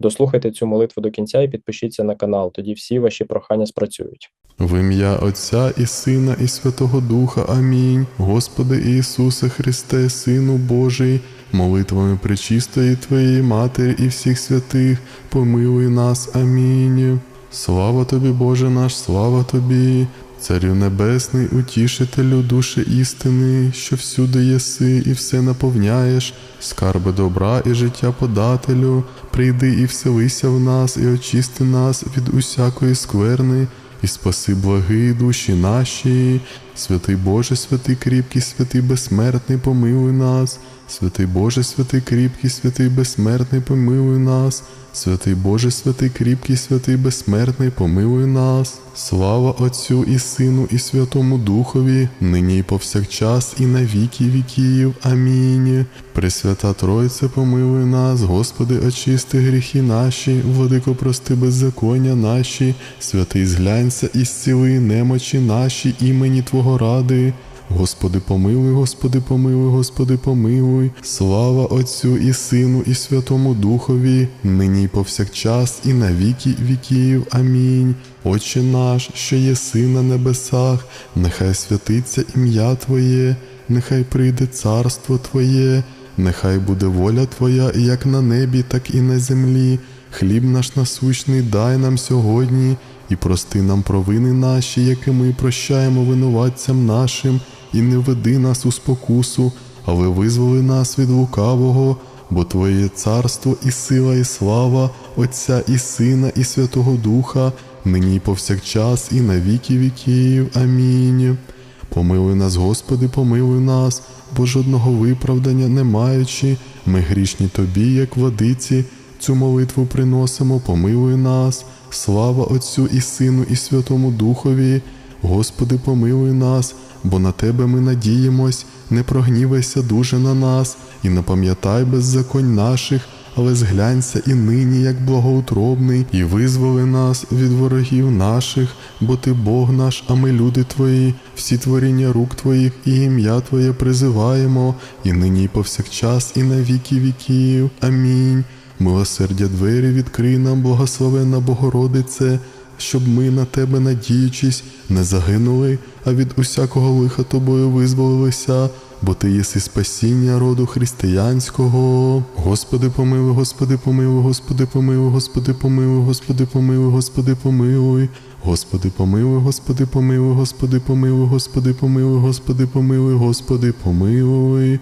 Дослухайте цю молитву до кінця і підпишіться на канал, тоді всі ваші прохання спрацюють. В ім'я Отця і Сина, і Святого Духа. Амінь. Господи Ісусе Христе, Сину Божий, молитвами пречистої Твоєї Матері і всіх святих, помилуй нас. Амінь. Слава тобі, Боже наш, слава тобі, Царю Небесний, утішителю душі істини, що всюди єси і все наповняєш, скарби добра і життя подателю, прийди і вселися в нас, і очисти нас від усякої скверни, і спаси благи душі наші, святий Боже, святий кріпкий, святий безсмертний, помилуй нас, святий Боже, святий кріпкий, святий безсмертний, помилуй нас, святий Боже, святий кріпкий, святий безсмертний, помилуй нас. Слава Отцю і Сину, і Святому Духові, нині і повсякчас, і на віки віків. Амінь. Пресвята Тройце, помилуй нас, Господи, очисти гріхи наші, владико, прости беззаконня наші, святий зглянься і зціли немочі наші імені Твого ради. Господи, помилуй, Господи, помилуй, Господи, помилуй. Слава Отцю і Сину, і Святому Духові, нині повсякчас, і на віки віків. Амінь. Отче наш, що єси на небесах, нехай святиться ім'я Твоє, нехай прийде царство Твоє, нехай буде воля Твоя як на небі, так і на землі. Хліб наш насущний дай нам сьогодні, і прости нам провини наші, які ми прощаємо винуватцям нашим, і не веди нас у спокусу, але визволи нас від лукавого, бо Твоє царство і сила, і слава, Отця і Сина, і Святого Духа, нині повсякчас, і на віки віків. Амінь. Помилуй нас, Господи, помилуй нас, бо жодного виправдання не маючи, ми грішні Тобі, як водиці, цю молитву приносимо, помилуй нас, слава Отцю і Сину, і Святому Духові. Господи, помилуй нас, бо на Тебе ми надіємось, не прогнівайся дуже на нас, і не пам'ятай беззаконь наших, але зглянься і нині, як благоутробний, і визволи нас від ворогів наших, бо Ти Бог наш, а ми люди Твої, всі творіння рук Твоїх і ім'я Твоє призиваємо, і нині, і повсякчас, і на віки віків. Амінь. Милосердя двері відкрий нам, благословенна Богородице, щоб ми на Тебе, надіючись, не загинули, а від усякого лиха Тобою визволилися, бо Ти єси спасіння роду християнського. Господи, помилуй, Господи, помилуй, Господи, помилуй, Господи, помилуй, Господи, помилуй, Господи, помилуй. Господи, помилуй, Господи, помилуй, Господи, помилуй, Господи, помилуй, Господи, помилуй, Господи, помилуй.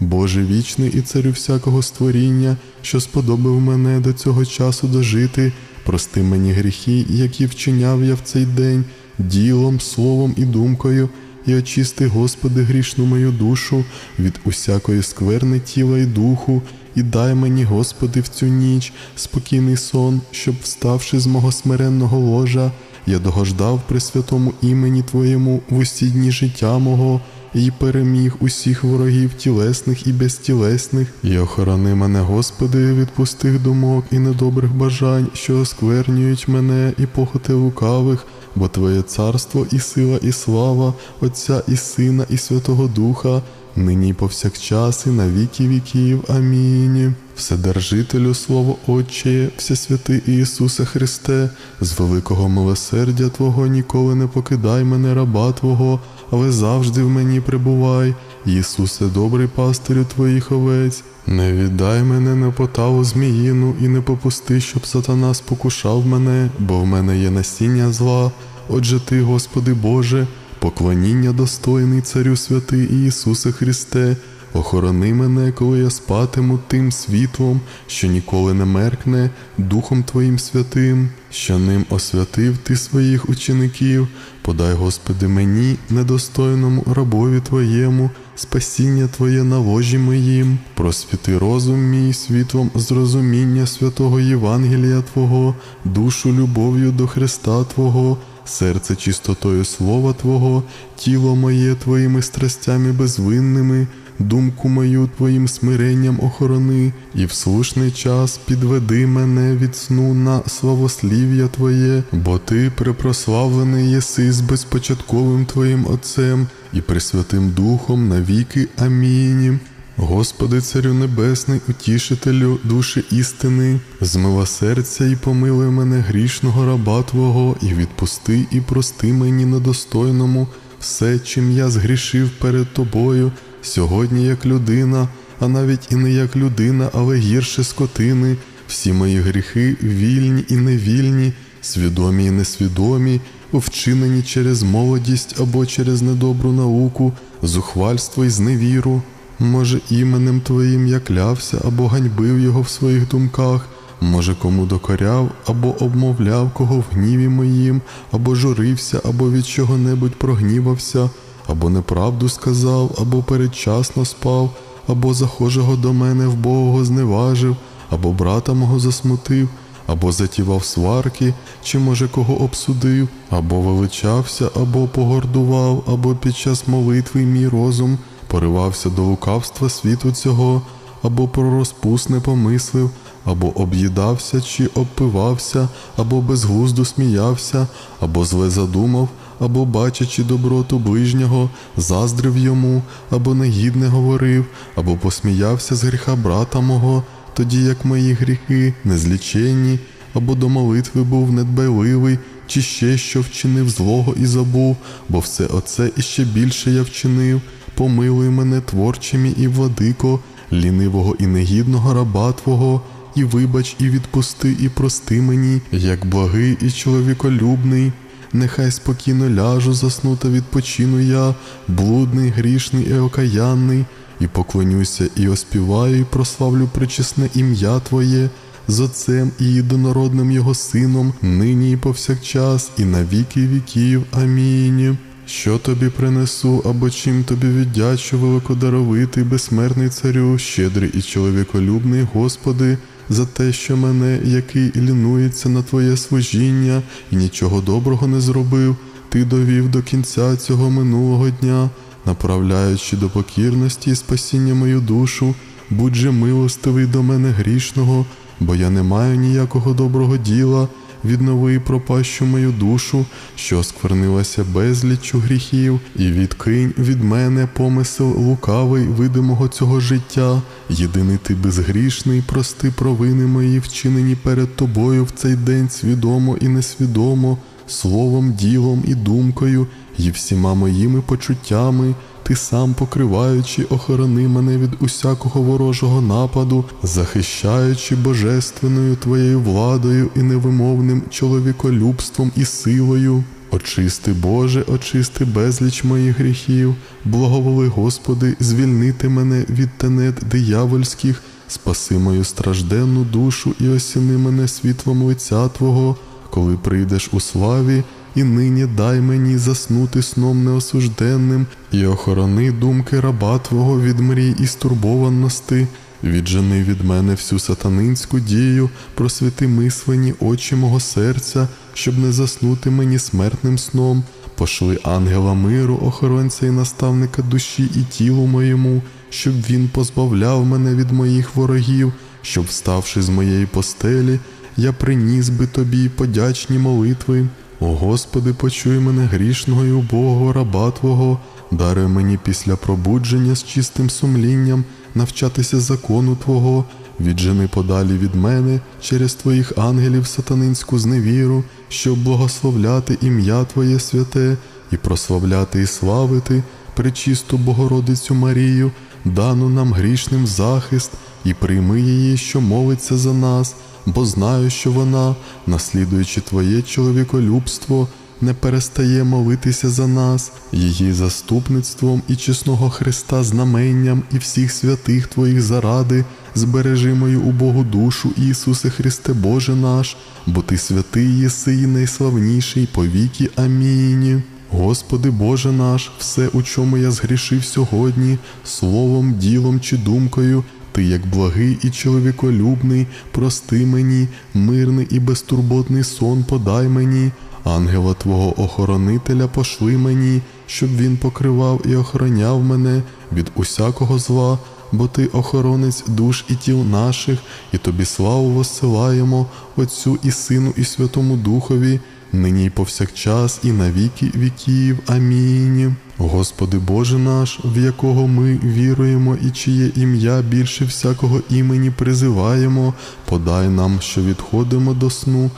Боже вічний і царю всякого створіння, що сподобав мене до цього часу дожити, прости мені гріхи, які вчиняв я в цей день, ділом, словом і думкою, і очисти, Господи, грішну мою душу від усякої скверни тіла і духу, і дай мені, Господи, в цю ніч спокійний сон, щоб, вставши з мого смиренного ложа, я догождав при святому імені Твоєму в усі дні життя мого і переміг усіх ворогів тілесних і безтілесних, і охорони мене, Господи, від пустих думок і недобрих бажань, що осквернюють мене і похоти лукавих, бо Твоє царство і сила, і слава, Отця і Сина, і Святого Духа, нині повсякчас, і на віки віків. Амінь. Вседержителю, Слово Отчеє, Всесвятий Ісусе Христе, з великого милосердя Твого ніколи не покидай мене, раба Твого, але завжди в мені прибувай. Ісусе, добрий пастирю Твоїх овець, не віддай мене на потаву зміїну і не попусти, щоб сатана спокушав мене, бо в мене є насіння зла. Отже Ти, Господи Боже, поклоніння достойний Царю святий Ісусе Христе. Охорони мене, коли я спатиму тим світлом, що ніколи не меркне, Духом Твоїм святим, що ним освятив Ти своїх учеників, подай, Господи, мені, недостойному рабові Твоєму, спасіння Твоє на ложі моїм, просвіти розум мій світлом зрозуміння святого Євангелія Твого, душу любов'ю до Христа Твого. Серце чистотою Слова Твого, тіло моє Твоїми страстями безвинними, думку мою Твоїм смиренням охорони, і в слушний час підведи мене від сну на славослів'я Твоє, бо Ти препрославлений єси з безпочатковим Твоїм Отцем і Пресвятим Духом навіки. Амінь. Господи, Царю Небесний, утішителю душі істини, змилосердя і помилуй мене грішного раба Твого, і відпусти, і прости мені недостойному все, чим я згрішив перед Тобою, сьогодні як людина, а навіть і не як людина, але гірше скотини, всі мої гріхи вільні і невільні, свідомі і несвідомі, вчинені через молодість або через недобру науку, зухвальство і зневіру. Може, іменем Твоїм я клявся або ганьбив його в своїх думках, може, кому докоряв або обмовляв кого в гніві моїм, або журився, або від чого-небудь прогнівався, або неправду сказав, або передчасно спав, або захожого до мене вбогого зневажив, або брата мого засмутив, або затівав сварки, чи може кого обсудив, або величався, або погордував, або під час молитви мій розум поривався до лукавства світу цього, або про розпусне помислив, або об'їдався чи обпивався, або безглуздо сміявся, або зле задумав, або, бачачи доброту ближнього, заздрив йому, або негідне говорив, або посміявся з гріха брата мого, тоді як мої гріхи незліченні, або до молитви був недбайливий, чи ще що вчинив злого і забув, бо все оце і ще більше я вчинив. Помилуй мене творчими і владико, лінивого і негідного раба Твого, і вибач, і відпусти, і прости мені, як благий і чоловіколюбний. Нехай спокійно ляжу, засну та відпочину я, блудний, грішний і окаянний, і поклонюся, і оспіваю, і прославлю причесне ім'я Твоє з Отцем і єдинородним Його Сином, нині і повсякчас, і на віки віків. Амінь. Що тобі принесу, або чим тобі віддячу, великодаровитий, безсмертний царю, щедрий і чоловіколюбний, Господи, за те, що мене, який лінується на Твоє служіння, і нічого доброго не зробив, Ти довів до кінця цього минулого дня, направляючи до покірності і спасіння мою душу, будь же милостивий до мене грішного, бо я не маю ніякого доброго діла віднови і пропащу мою душу, що сквернилася безліччю гріхів, і відкинь від мене помисел лукавий видимого цього життя. Єдиний ти безгрішний, прости провини мої, вчинені перед тобою в цей день свідомо і несвідомо, словом, ділом і думкою, і всіма моїми почуттями. Ти сам покриваючи, охорони мене від усякого ворожого нападу, захищаючи божественною твоєю владою і невимовним чоловіколюбством і силою. Очисти, Боже, очисти безліч моїх гріхів, благоволи, Господи, звільнити мене від тенет диявольських, спаси мою стражденну душу і осіни мене світлом лиця Твого, коли прийдеш у славі. І нині дай мені заснути сном неосужденним, і охорони думки раба Твого від мрій і стурбованости, віджени від мене всю сатанинську дію, просвіти мислені очі мого серця, щоб не заснути мені смертним сном. Пошли ангела миру, охоронця і наставника душі і тілу моєму, щоб він позбавляв мене від моїх ворогів, щоб, вставши з моєї постелі, я приніс би тобі подячні молитви. О Господи, почуй мене грішного і убогого раба Твого, даруй мені після пробудження з чистим сумлінням навчатися закону Твого, віджени подалі від мене через Твоїх ангелів сатанинську зневіру, щоб благословляти ім'я Твоє святе і прославляти і славити пречисту Богородицю Марію, дану нам грішним захист, і прийми її, що молиться за нас бо знаю, що вона, наслідуючи Твоє чоловіколюбство, не перестає молитися за нас, її заступництвом і чесного Христа знаменням і всіх святих Твоїх заради, збережи мою убогу душу, Ісусе Христе Боже наш, бо Ти святий єси і найславніший по віки. Амінь. Господи Боже наш, все, у чому я згрішив сьогодні, словом, ділом чи думкою, ти, як благий і чоловіколюбний, прости мені, мирний і безтурботний сон подай мені, ангела Твого охоронителя пошли мені, щоб він покривав і охороняв мене від усякого зла, бо ти охоронець душ і тіл наших, і тобі славу воссилаємо, Отцю і Сину, і Святому Духові, нині й повсякчас, і на віки віків. Амінь. Господи Боже наш, в якого ми віруємо і чиє ім'я більше всякого імені призиваємо, подай нам, що відходимо до сну,